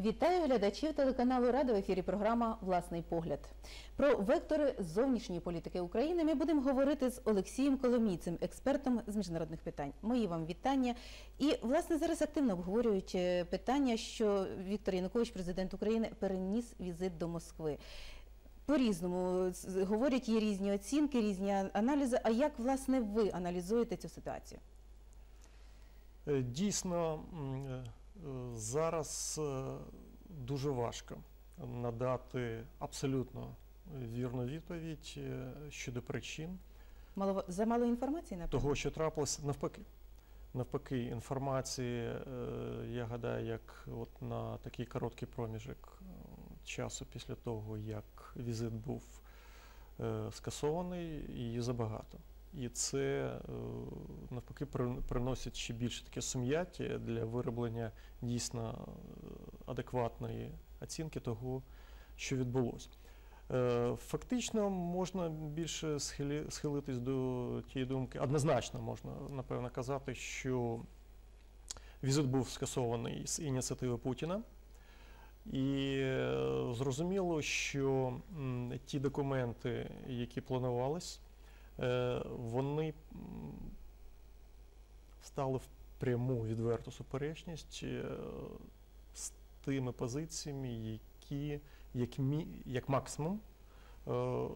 Вітаю глядачів телеканалу Рада в ефірі. Програма Власний погляд. Про вектори зовнішньої політики України ми будемо говорити з Олексієм Коломійцем, експертом з міжнародних питань. Мої вам вітання. І власне зараз активно обговорюють е, питання, що Віктор Янукович, президент України, переніс візит до Москви. По-різному говорять, є різні оцінки, різні аналізи. А як власне ви аналізуєте цю ситуацію? Е, Дійсно, е, зараз е, дуже важко надати абсолютно вірну відповідь е, щодо причин Мало замало інформації напевно? того, що трапилося навпаки. Навпаки, інформації, е, я гадаю, як от на такий короткий проміжок часу після того, як візит був скасований, її забагато. І це е, навпаки приносить ще більше таке сум'яття для вироблення дійсно адекватної оцінки того, що відбулося. Е, Фактично можна більше схилитись до тієї думки, однозначно можна напевно казати, що візит був скасований з ініціативи Путіна. І е, зрозуміло, що ті документи, які планувались, вони стали в пряму відверту суперечність е, з тими позиціями, які як, мі, як максимум е,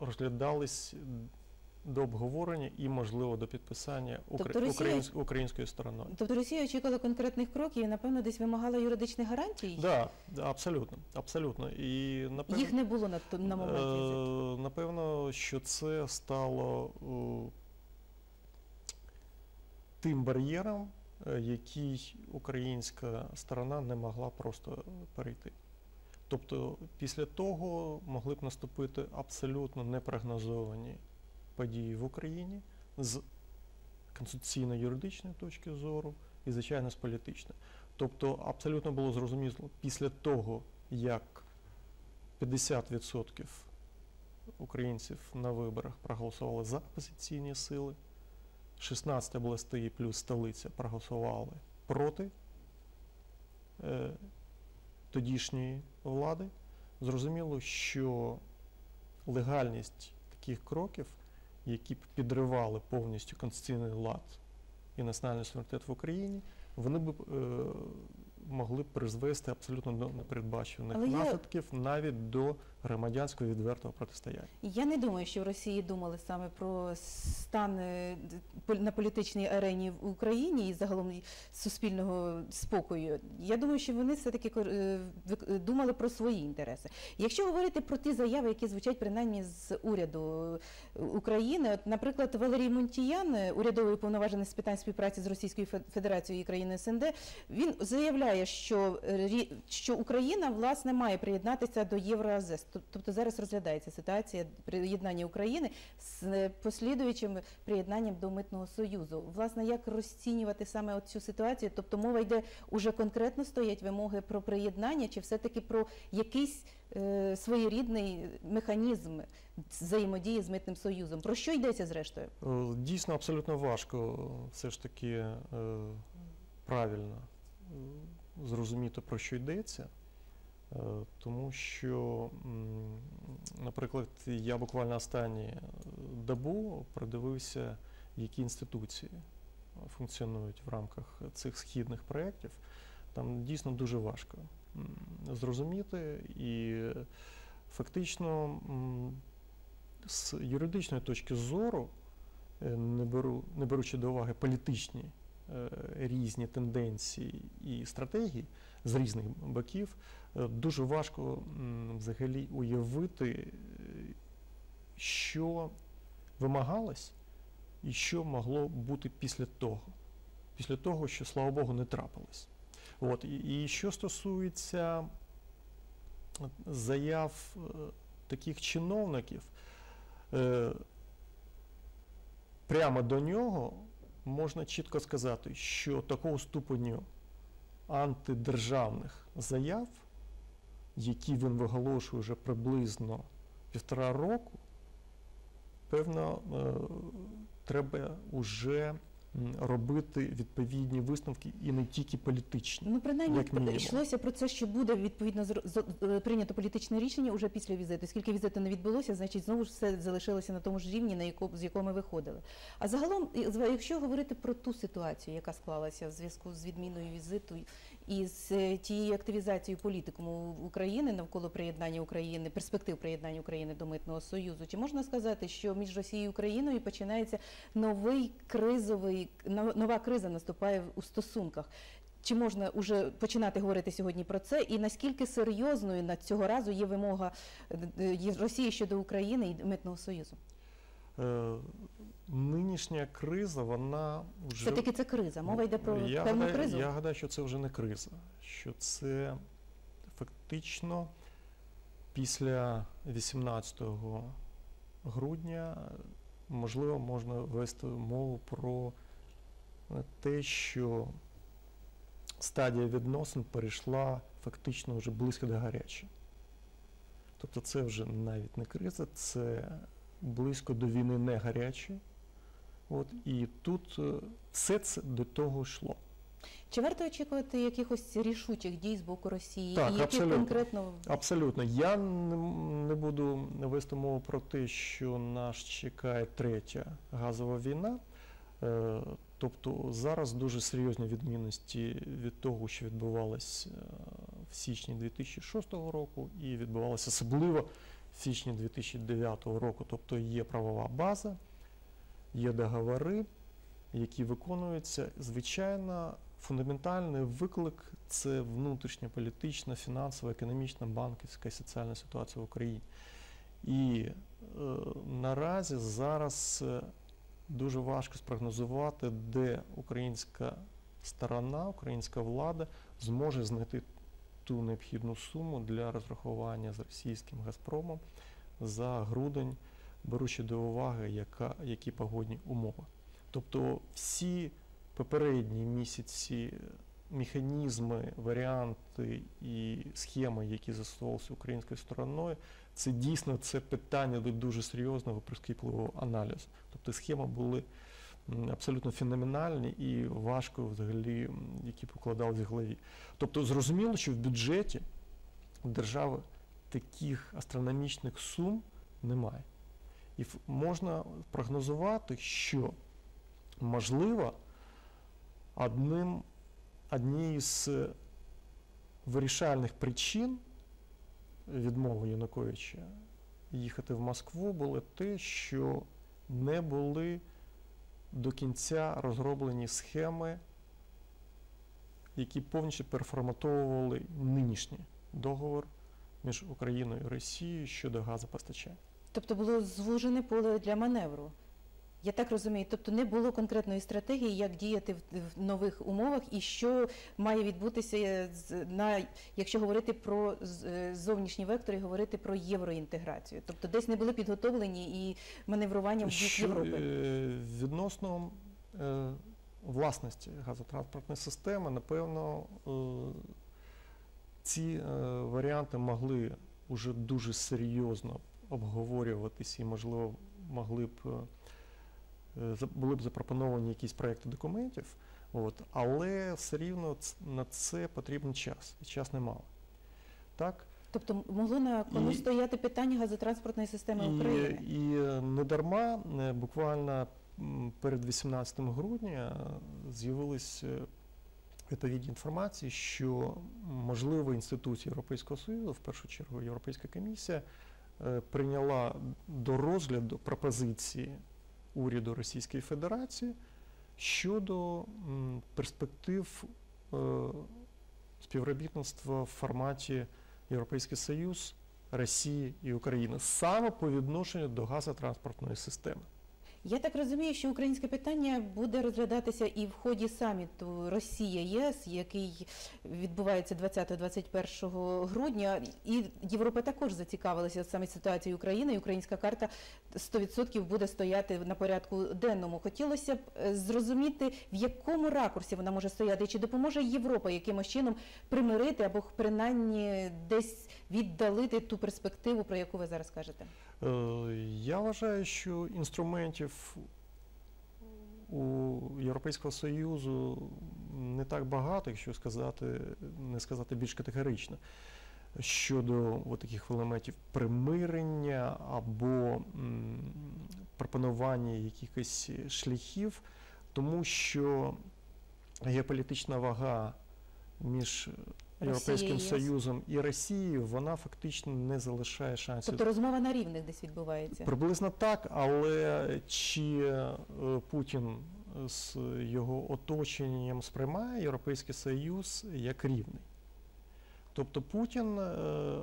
розглядались до обговорення і, можливо, до підписання Тобто укра- Росія- українсь- українською стороною. Тобто Росія очікувала конкретних кроків і, напевно, десь вимагала юридичних гарантій? Да, да, абсолютно, абсолютно. І напевно, Їх не було на, на момент візиту. Е, Напевно, що це стало е, тим бар'єром, е, який українська сторона не могла просто перейти. Тобто після того могли б наступити абсолютно непрогнозовані події в Україні з конституційно-юридичної точки зору і, звичайно, з політичної. Тобто абсолютно було зрозуміло після того, як 50% українців на виборах проголосували за опозиційні сили, 16 областей плюс столиця проголосували проти е, тодішньої влади. Зрозуміло, що легальність таких кроків, які б підривали повністю конституційний лад і національний суверенітет в Україні, вони б е, могли б призвести абсолютно до непередбачуваних наслідків навіть до громадянського відвертого протистояння. Я не думаю, що в Росії думали саме про стан е, на політичній арені в Україні і загалом суспільного спокою. Я думаю, що вони все-таки кор- е, е, думали про свої інтереси. Якщо говорити про ті заяви, які звучать принаймні з уряду України, от, наприклад, Валерій Мунтіян, е, урядовий уповноважений з питань співпраці з Російською Федерацією і країни СНД, він заявляє, що, що Україна власне має приєднатися до Євроазес. Тоб- Тобто зараз розглядається ситуація приєднання України з е, послідуючим приєднанням до митного союзу. Власне, як розцінювати саме цю ситуацію? Тобто мова йде уже конкретно стоять вимоги про приєднання, чи все-таки про якийсь е, своєрідний механізм взаємодії з митним союзом? Про що йдеться зрештою? Е, Дійсно, абсолютно важко все ж таки е, правильно е, зрозуміти, про що йдеться. Е, Тому що, наприклад, я буквально останні е, добу продивився, які інституції функціонують в рамках цих східних проєктів. Там дійсно дуже важко зрозуміти і фактично з юридичної точки зору, е, не, беру, не беручи до уваги політичні різні тенденції і стратегії з різних боків, е, дуже важко взагалі уявити, е, що вимагалось і що могло бути після того. Після того, що, слава Богу, не трапилось. От, і, і що стосується заяв е, таких чиновників, прямо до нього можна чітко сказати, що такого ступеню антидержавних заяв, які він виголошує вже приблизно півтора року, певно, е, треба вже робити відповідні висновки і не тільки політичні. Ну, принаймні, Як йшлося про це, що буде відповідно е, прийнято політичне рішення уже після візиту. Оскільки візиту не відбулося, значить знову ж все залишилося на тому ж рівні, на якому з якого ми виходили. А загалом, якщо говорити про ту ситуацію, яка склалася в зв'язку з відміною візиту і з е, тією активізацією політикуму України навколо приєднання України, перспектив приєднання України до митного союзу, чи можна сказати, що між Росією і Україною починається новий кризовий нов- нова криза наступає у стосунках? Чи можна вже починати говорити сьогодні про це? І наскільки серйозною на цього разу є вимога е, е, Росії щодо України і митного союзу? Е, Нинішня криза, вона вже Все таки це криза. Мова йде про я певну гадаю, кризу. Я гадаю, що це вже не криза, що це фактично після 18 грудня можливо можна вести мову про те, що стадія відносин перейшла фактично вже близько до гарячої. Тобто це вже навіть не криза, це близько до війни не гарячої. От, і тут е, все це до того йшло. Чи варто очікувати якихось рішучих дій з боку Росії? Так, і абсолютно. конкретно Абсолютно. Я не, не буду вести мову про те, що нас чекає третя газова війна. Е, Тобто зараз дуже серйозні відмінності від того, що відбувалось е, в січні 2006 року, і відбувалося особливо в січні 2009 року. Тобто є правова база, є договори, які виконуються. Звичайно, фундаментальний виклик це внутрішня політична, фінансова, економічна, банківська і соціальна ситуація в Україні. І е, наразі зараз е, дуже важко спрогнозувати, де українська сторона, українська влада зможе знайти ту необхідну суму для розрахування з російським Газпромом за грудень, беручи до уваги, яка, які погодні умови. Тобто всі попередні місяці механізми, варіанти і схеми, які застосовувалися українською стороною, це дійсно це питання до дуже серйозного прискіпливого аналізу. Тобто схеми були абсолютно феноменальні і важко взагалі, які покладалися в голові. Тобто зрозуміло, що в бюджеті держави таких астрономічних сум немає. І можна прогнозувати, що можливо одним, однією з вирішальних причин відмови Януковича їхати в Москву було те, що не були до кінця розроблені схеми, які повністю переформатовували нинішній договор між Україною і Росією щодо газопостачання. тобто було звужене поле для маневру. Я так розумію, тобто не було конкретної стратегії, як діяти в, нових умовах і що має відбутися на, якщо говорити про е, зовнішні вектори, говорити про євроінтеграцію. Тобто десь не були підготовлені і маневрування в бік Європи. е, відносно е, власності газотранспортної системи, напевно, е, ці е, варіанти могли вже дуже серйозно обговорюватися і, можливо, могли б е, е, були б запропоновані якісь проекти документів, от, але все рівно на це потрібен час, і час немало. Так? Тобто могло на кону І- стояти питання газотранспортної системи І, України. і е, не дарма е, буквально перед 18 грудня е, з'явились е, відповідні інформації, що можливо інституції Європейського Союзу, в першу чергу Європейська комісія, е, прийняла до розгляду пропозиції уряду Російської Федерації щодо перспектив е, співробітництва в форматі Європейський Союз, Росії і України саме по відношенню до газотранспортної системи. Я так розумію, що українське питання буде розглядатися і в ході саміту Росія ЄС, який відбувається 20-21 грудня. І Європа також зацікавилася саме ситуацією України. І українська карта 100% буде стояти на порядку денному. Хотілося б е, зрозуміти, в якому ракурсі вона може стояти, чи допоможе Європа якимось чином примирити або принаймні десь віддалити ту перспективу, про яку ви зараз кажете. Е, Я вважаю, що інструментів у Європейського Союзу не так багато, якщо сказати, не сказати більш категорично, щодо таких елементів примирення або пропонування якихось шляхів, тому що геополітична вага між Європейським. Союзом і Росією, вона фактично не залишає шансів Тобто розмова на рівних десь відбувається. Приблизно так, але чи е, Путін з його оточенням сприймає Європейський Союз як рівний? Тобто Путін е,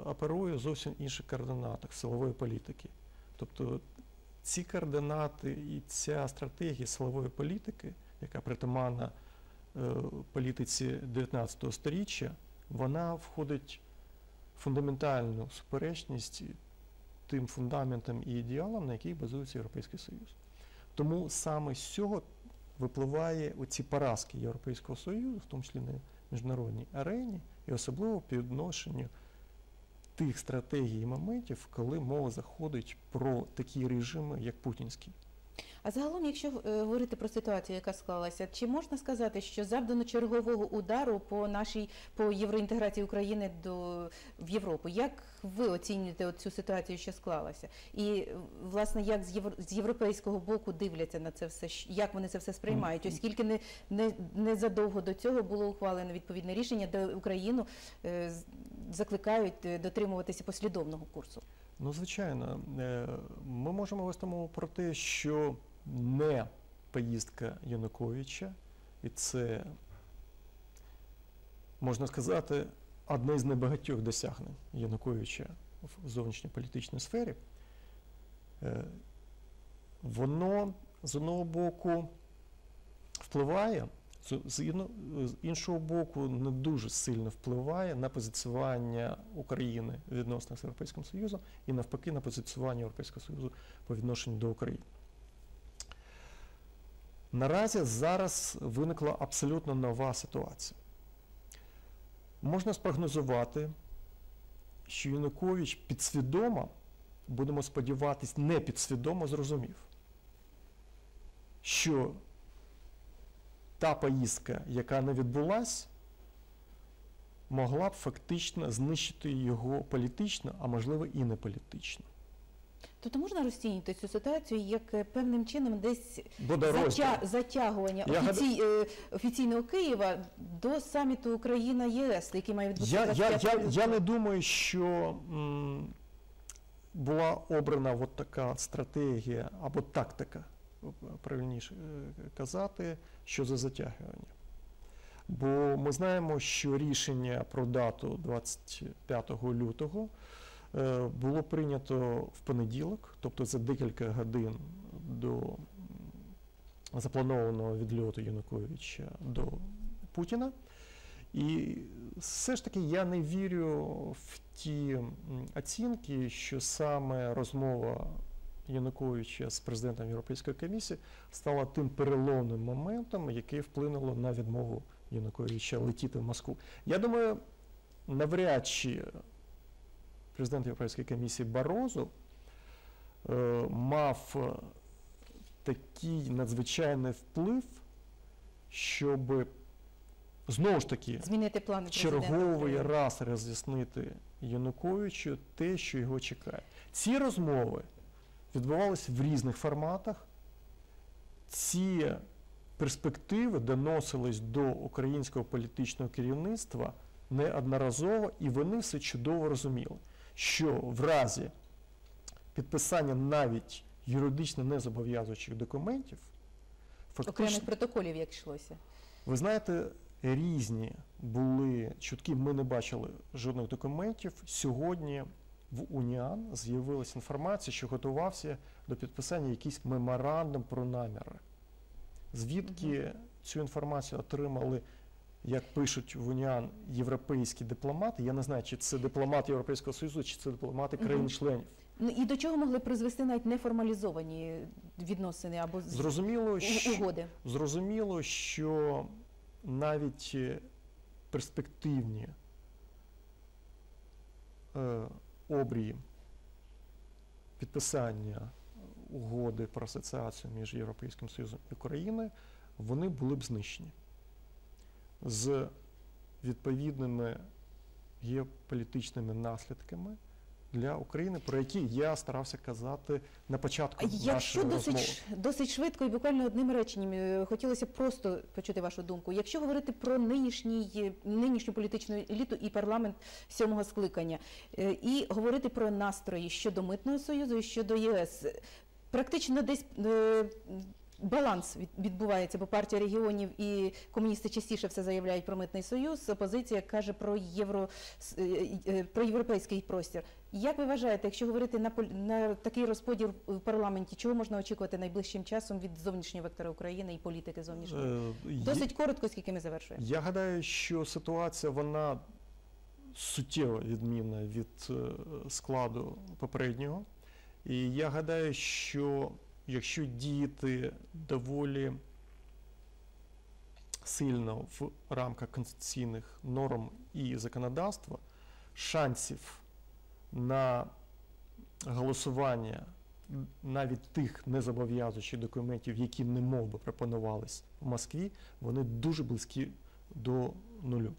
оперує зовсім інших координатах силової політики. Тобто ці координати і ця стратегія силової політики, яка притаманна е, політиці 19 століття, вона входить в фундаментальну суперечність тим фундаментам і ідеалам, на яких базується Європейський Союз. Тому саме з цього випливає оці поразки Європейського Союзу, в тому числі на міжнародній арені, і особливо по відношенню тих стратегій і моментів, коли мова заходить про такі режими, як путінський. А загалом, якщо е, говорити про ситуацію, яка склалася, чи можна сказати, що завдано чергового удару по нашій по євроінтеграції України до в Європу? Як ви оцінюєте цю ситуацію, що склалася? І власне як з євро, з європейського боку дивляться на це все, як вони це все сприймають? Оскільки не, не, не задовго до цього було ухвалено відповідне рішення, де Україну е, закликають е, дотримуватися послідовного курсу. Ну, звичайно, е, ми можемо вести мову про те, що не поїздка Януковича, і це, можна сказати, одне з небагатьох досягнень Януковича в зовнішньополітичній сфері, е, воно з одного боку впливає, з- іншого боку, не дуже сильно впливає на позиціювання України в відносинах з Європейським Союзом і навпаки на позиціювання Європейського Союзу по відношенню до України. Наразі зараз виникла абсолютно нова ситуація. Можна спрогнозувати, що Янукович підсвідомо, будемо сподіватись, не підсвідомо зрозумів, що та поїздка, яка не відбулась, могла б фактично знищити його політично, а можливо і не політично. Тобто можна розцінювати цю ситуацію як е, певним чином десь затя, затягування? Я офіцій, е, офіційного Києва до саміту Україна ЄС, який має відбутися Я, я, я, я не думаю, що м, була обрана от така стратегія або тактика, правильніше е, казати, що за затягування. Бо ми знаємо, що рішення про дату 25 лютого було прийнято в понеділок, тобто за декілька годин до запланованого відльоту Януковича до Путіна. І все ж таки я не вірю в ті оцінки, що саме розмова Януковича з президентом Європейської комісії стала тим переломним моментом, який вплинуло на відмову Януковича летіти в Москву. Я думаю, навряд чи президент Європейської комісії Барозу е, мав е, такий надзвичайний вплив, щоб знову ж таки змінити плани черговий раз роз'яснити Януковичу те, що його чекає. Ці розмови відбувалися в різних форматах. Ці перспективи доносились до українського політичного керівництва неодноразово, і вони все чудово розуміли, що в разі підписання навіть юридично незобов'язуючих документів, фактично окремих протоколів, як йшлося. ви знаєте, різні були чутки, ми не бачили жодних документів. Сьогодні в УНІАН з'явилася інформація, що готувався до підписання якийсь меморандум про наміри. Звідки цю інформацію отримали, як пишуть в УНІАН, європейські дипломати? Я не знаю, чи це дипломати Європейського Союзу, чи це дипломати країн-членів. Ну і до чого могли призвести навіть неформалізовані відносини або Зрозуміло, що угоди. Зрозуміло, що навіть е, перспективні е, обрії підписання угоди про асоціацію між Європейським Союзом і Україною, вони були б знищені з відповідними геополітичними наслідками для України, про які я старався казати на початку Якщо нашої розмови. досить, досить швидко і буквально одним реченням е, хотілося б просто почути вашу думку. Якщо говорити про нинішній, е, нинішню політичну еліту і парламент сьомого скликання, е, і говорити про настрої щодо митного союзу і щодо ЄС, практично десь. Баланс відбувається, бо партія регіонів і комуністи частіше все заявляють про митний союз. Опозиція каже про євро е, е, про європейський простір. Як ви вважаєте, якщо говорити на на такий розподіл в парламенті, чого можна очікувати найближчим часом від зовнішнього вектора України і політики зовнішньої? Е, Досить коротко, скільки ми завершуємо. Я гадаю, що ситуація вона суттєво відмінна від складу попереднього. І я гадаю, що якщо діяти доволі сильно в рамках конституційних норм і законодавства, шансів на голосування навіть тих незобов'язуючих документів, які не мов би пропонувались в Москві, вони дуже близькі до нулю.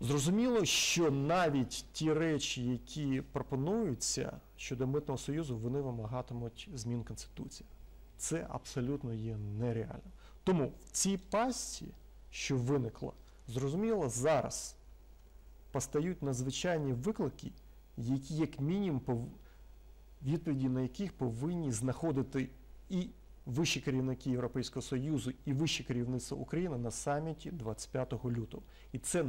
Зрозуміло, що навіть ті речі, які пропонуються щодо митного союзу, вони вимагатимуть змін Конституції. Це абсолютно є нереально. Тому в цій пастці, що виникла, зрозуміло, зараз постають надзвичайні виклики, які, як мінімум, відповіді на яких повинні знаходити і вищі керівники Європейського Союзу, і вище керівництво України на саміті 25 лютого. І це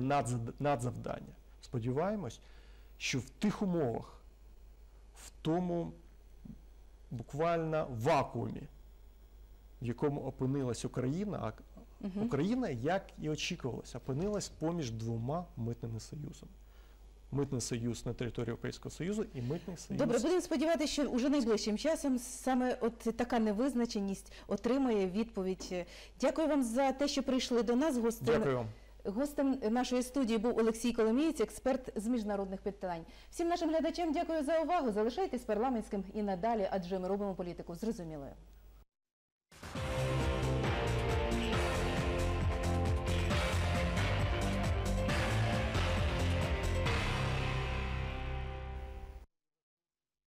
надзавдання. Сподіваємось, що в тих умовах, в тому буквально вакуумі, в якому опинилась Україна, а. Україна, як і очікувалося, опинилась поміж двома митними союзами. Митний союз на території Європейського Союзу і митний союз. Добре, будемо сподіватися, що уже найближчим часом саме от така невизначеність отримає відповідь. Дякую вам за те, що прийшли до нас. Гостем, Дякую вам. гостем нашої студії був Олексій Коломієць, експерт з міжнародних питань. Всім нашим глядачам дякую за увагу. Залишайтесь парламентським і надалі, адже ми робимо політику зрозумілою.